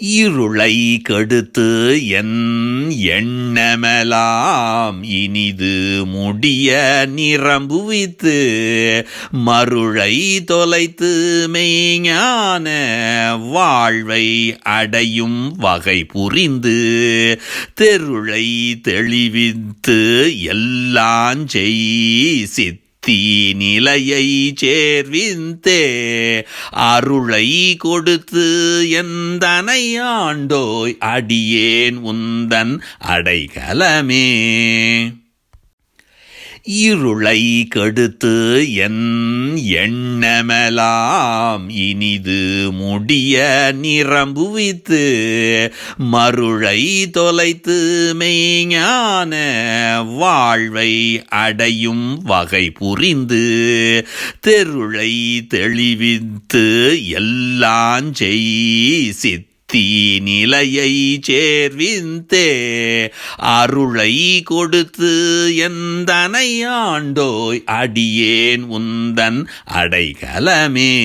இருளை கெடுத்து என் எண்ணமெலாம் இனிது முடிய நிரம்புவித்து மருளை தொலைத்து மெய்ஞான வாழ்வை அடையும் வகை புரிந்து தெருளை தெளிவித்து எல்லாம் செய் சித்த தீநிலையை சேர்விந்தே அருளை கொடுத்து எந்தனை ஆண்டோய் அடியேன் உந்தன் அடைகலமே. இருளை கெடுத்து என் எண்ணமெலாம் இனிது முடிய நிரம்புவித்து மருளை தொலைத்து மெய்ஞான வாழ்வை அடையும் வகை புரிந்து தெருளை தெளிவித்து எல்லாம் செய் சித்த தீநிலையை சேர்விந்தே அருளை கொடுத்து எந்தனை ஆண்டோய் அடியேன் உந்தன் அடைகலமே.